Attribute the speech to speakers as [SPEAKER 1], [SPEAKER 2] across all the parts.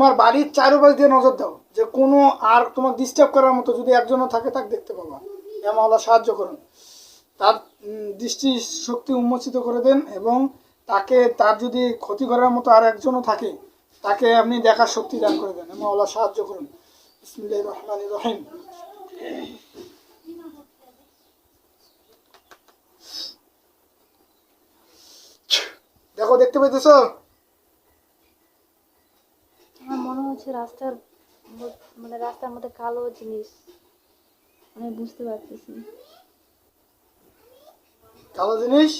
[SPEAKER 1] তোমার বাড়ির চারপাশ দিয়ে নজর দাও, যে কোনো আর তোমার ডিস্টার্ব করার মতো যদি একজনও থাকে, তাকে দেখতে পাবা। এমাওলা সাহায্য করুন। তার দৃষ্টি শক্তি উন্মোচিত করে দেন এবং তাকে, তার যদি ক্ষতি করার মতো আর একজনও থাকে, তাকে আপনি দেখার শক্তি দান করে দেন। এমাওলা সাহায্য করুন। বিসমিল্লাহির রহমানির রহিম। দেখো, দেখতে পাইতেছো
[SPEAKER 2] আমার মনে হচ্ছে রাস্তার মানে রাস্তার মধ্যে কালো জিনিস। আমি বুঝতে পারতেছি।
[SPEAKER 1] কালো জিনিস?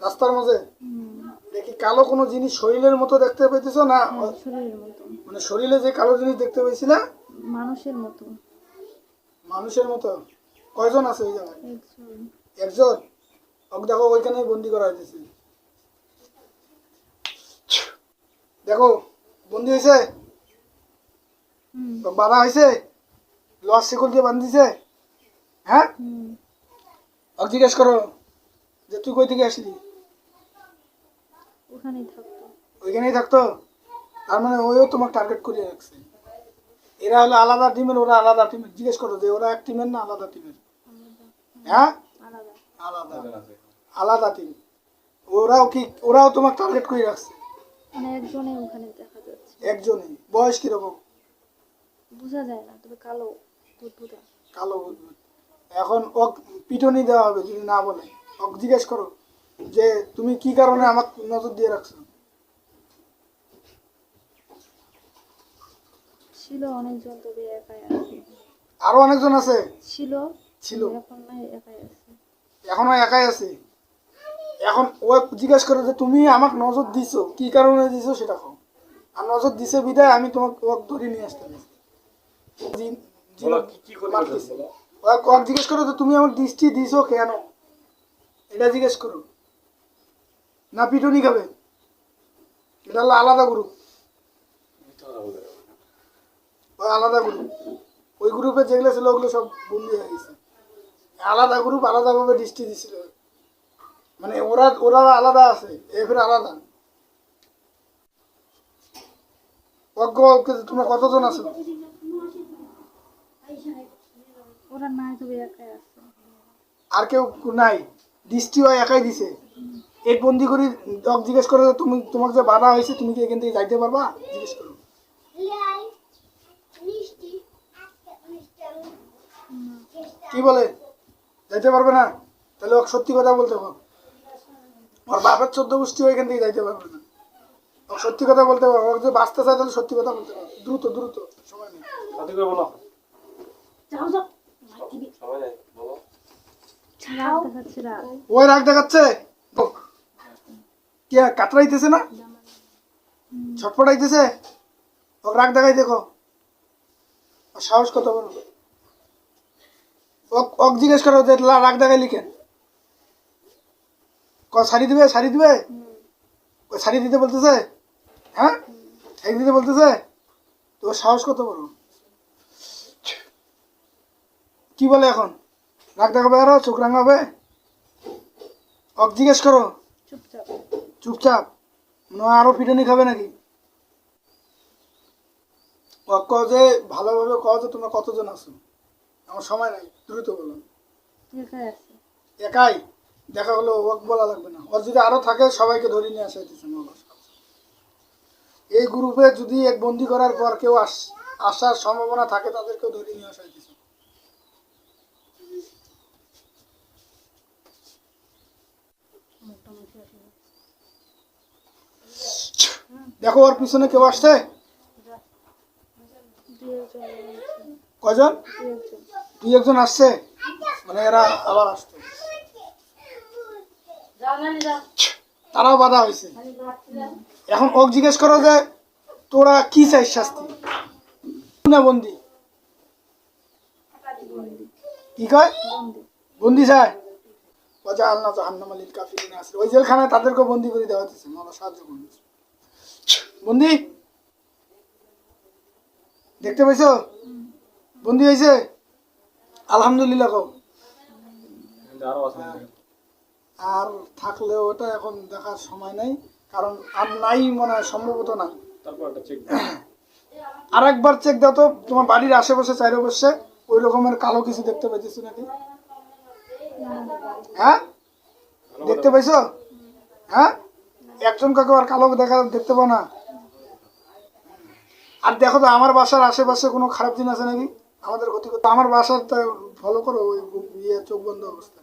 [SPEAKER 1] রাস্তার মাঝে
[SPEAKER 2] হুম,
[SPEAKER 1] দেখি কালো কোনো জিনিস শরীরের মতো দেখতে পাইতেছো না?
[SPEAKER 2] শরীরের মতো।
[SPEAKER 1] মানে শরীরে যে কালো জিনিস দেখতে পাইছিলা
[SPEAKER 2] মানুষের মতো।
[SPEAKER 1] মানুষের মতো? কয়জন আছে ওই জায়গায়?
[SPEAKER 2] একজন।
[SPEAKER 1] একজন? ওকে দেখো ওইখানে বন্দি করা হয়েছে দেখো বন্দি হয়েছে বাধা হয়েছে লস শিকল দিয়ে বান্ধিছে হ্যাঁ ওকে জিজ্ঞেস করো যে তুই কই থেকে আসলি
[SPEAKER 2] ওখানেই থাকতো
[SPEAKER 1] ওইখানেই থাকতো? তার মানে ওইও তোমাকে টার্গেট করে রাখছে এরা হলো আলাদা টিমের ওরা আলাদা টিমের জিজ্ঞেস করো যে ওরা এক টিমের না আলাদা টিমের হ্যাঁ
[SPEAKER 2] আলাদা।
[SPEAKER 1] আলাদা। আলাদা। টিম ওরাও কি ওরাও তোমাকে টার্গেট করে রাখছে
[SPEAKER 2] মানে একজনে ওখানে দেখা যাচ্ছে।
[SPEAKER 1] একজনই বয়স কীরকম?
[SPEAKER 2] বোঝা যায় না তবে কালো বুদবুদা
[SPEAKER 1] কালো বুঝবে এখন ওক পিটনি দেওয়া হবে যদি না বলে। ওক জিজ্ঞেস করো যে তুমি কি কারণে আমাকে নজর দিয়ে রাখছো?
[SPEAKER 2] ছিল অনেকজন তবে একাই আছে।
[SPEAKER 1] আরও অনেকজন আছে?
[SPEAKER 2] ছিল
[SPEAKER 1] ছিল।
[SPEAKER 2] এখন নাই একাই আছে।
[SPEAKER 1] এখনও একাই আছে? এখন ও জিজ্ঞেস করে যে তুমি আমাকে নজর দিছো কি কারণে দিছো সেটা কও। আর নজর দিছে বিদায় আমি তোমাকে ওক ধরে নিয়ে আসতে
[SPEAKER 3] কি কি
[SPEAKER 1] ওক জিজ্ঞেস করো যে তুমি আমার দৃষ্টি দিছো কেন? এটা জিজ্ঞেস করো। না পিটুনি খাবে? এটা হলো আলাদা গ্রুপ আলাদা গ্রুপ ওই গ্রুপে যেগুলো ছিল ওগুলো সব বন্দি হয়ে গেছে। আলাদা গ্রুপ আলাদাভাবে দৃষ্টি দিছিল। মানে ওরা ওরা আলাদা আছে এফের আলাদা। অজ্ঞ তোমরা কতজন আছো?
[SPEAKER 2] ওরা নাই তবে একাই আছে।
[SPEAKER 1] আর কেউ নাই দৃষ্টি হয় একাই দিছে। এক বন্দি করি ডক জিজ্ঞেস করে তুমি তোমাকে যে বাধা হয়েছে তুমি কি এখান থেকে যাইতে পারবা? জিজ্ঞেস করো। কি বলে? যাইতে পারবে না? তাহলে সত্যি কথা বলতে হবে। ওর বাপের চোদ্দ গোষ্ঠী এখান থেকে যাইতে পারবে না সত্যি কথা বলতে পারব যদি বাঁচতে চায় তাহলে সত্যি কথা বলতে হবে। দ্রুত দ্রুত সময় নেই।
[SPEAKER 3] করে বলো।
[SPEAKER 2] রাগ দেখাচ্ছে রাগ
[SPEAKER 1] ওই রাগ দেখাচ্ছে? ও, কে কাতরাইতেছে না? ছটফটাইতেছে ও রাগ দেখাই দেখো। সাহস কত ওক জিজ্ঞেস করো যে লা- রাগ দেখাই লিখেন শাড়ি দিবে শাড়ি দিবে? ও শাড়ি দিতে বলতেছে? হ্যাঁ? শাড়ি দিতে বলতেছে? তো সাহস কত বলো কি বলে এখন? রাগ দেখাবে আরও চোখ রাঙাবে? ওক জিজ্ঞেস করো।
[SPEAKER 2] চুপচাপ।
[SPEAKER 1] চুপচাপ। আরও পিটানি খাবে নাকি? কও যে ভালোভাবে কও যে তোমরা কতজন আছো? আমার সময় নাই দ্রুত বলো।
[SPEAKER 2] একাই?
[SPEAKER 1] দেখা হলো ওক বলা লাগবে না। ওর যদি আরও থাকে, সবাইকে ধরে নিয়ে আসা হইতেছে এই গ্রুপে যদি এক বন্দি করার পর কেউ আস, আসার সম্ভাবনা থাকে, তাদেরকেও ধরে নিয়ে আসা হইতেছে। দেখো, ওর পিছনে কেউ আসছে। কয়জন?
[SPEAKER 2] দুই একজন
[SPEAKER 1] আসছে? মানে এরা আবার আসতো তারাও বাধা হয়েছে। এখন ওক জিজ্ঞেস করো যে তোরা কি চাই শাস্তি? না বন্দি? কি কয়?
[SPEAKER 2] বন্দি।
[SPEAKER 1] বন্দি চায়? ওজা আল্লাহ জাহান্নাম আলীর কাফিরিন আছে ওই জেলখানায় তাদেরকে বন্দি করে দেওয়া সাহায্য করুন। বন্দি? দেখতে পাইছো? বন্দি হয়েছে আলহামদুলিল্লাহ কও।
[SPEAKER 3] আরও আছে।
[SPEAKER 1] আর থাকলেও ওটা এখন দেখার সময় নেই কারণ আর নাই মনে হয় সম্ভবত না। আর একবার চেক দাও তো তোমার বাড়ির আশেপাশে চাইরে বসে ওই রকমের কালো কিছু দেখতে পাইতেছো নাকি? হ্যাঁ? দেখতে পাইছো? হ্যাঁ? একজন কাকে আর কালো দেখা দেখতে পাও না? আর দেখো তো আমার বাসার আশেপাশে কোনো খারাপ জিনিস আছে নাকি? আমাদের ক্ষতি করতে আমার বাসার ফলো করো ওই ইয়ে চোখ বন্ধ অবস্থা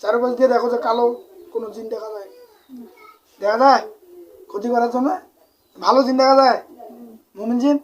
[SPEAKER 1] চারপাশ দিয়ে দেখো যে কালো, কোনো জিন দেখা যায়। দেখা যায়? ক্ষতি করার জন্য? ভালো জিন দেখা যায়? মোমিন জিন?